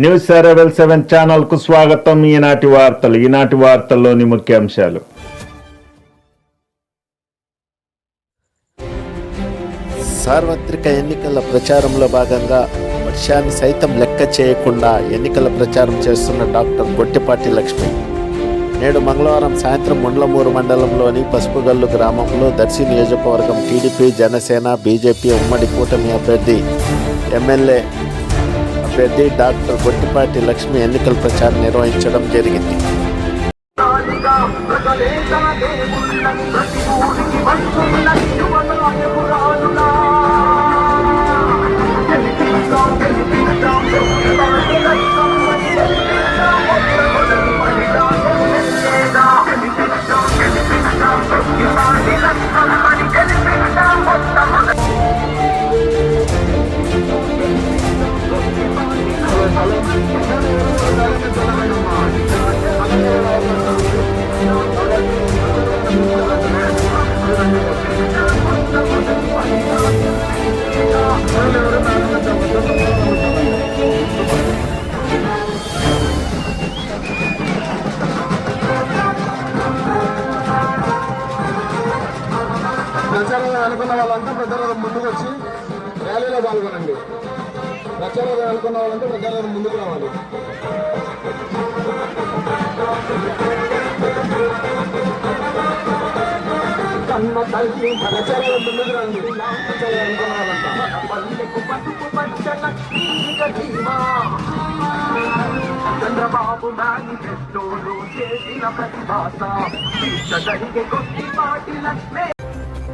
News seven seven ఛానల్కు స్వాగతం. ఈనాటి వార్తలు ఈనాటి వార్తల్లోని ముఖ్యాంశాలు. సార్వత్రిక ఎన్నికల ప్రచారంలో భాగంగా వర్షాన్ని సైతం లెక్క చేయకుండా ఎన్నికల ప్రచారం చేస్తున్న డాక్టర్ గొట్టిపాటి లక్ష్మి. నేడు మంగళవారం సాయంత్రం ముండ్లమూరు మండలంలోని పసుపుగల్లు గ్రామంలో దర్శి నియోజకవర్గం టీడీపీ జనసేన బీజేపీ ఉమ్మడి కూటమి అభ్యర్థి ఎమ్మెల్యే అభ్యర్థి డాక్టర్ గొట్టిపాటి లక్ష్మి ఎన్నికల ప్రచారం నిర్వహించడం జరిగింది. ప్రజలే తన దేవుళ్ళని ప్రతి ఊరికి వస్తున్న ప్రచారం అనుకున్న వాళ్ళంతా ప్రచారం ముందుకు వచ్చి ర్యాలీలో పాల్గొనండి. ప్రచారం అనుకున్న వాళ్ళంతా ప్రచారం ముందుకు రావాలి. కన్న తల్లి ప్రచారం ముందుకు రండి. ప్రచారం అనుకున్న వాళ్ళంతా పల్లెకు బతుకు పంచ జీవా చంద్రబాబు మేనిఫెస్టోలో చేసిన ప్రతిభాస. జరిగే కొద్ది పాటి లక్ష్మే.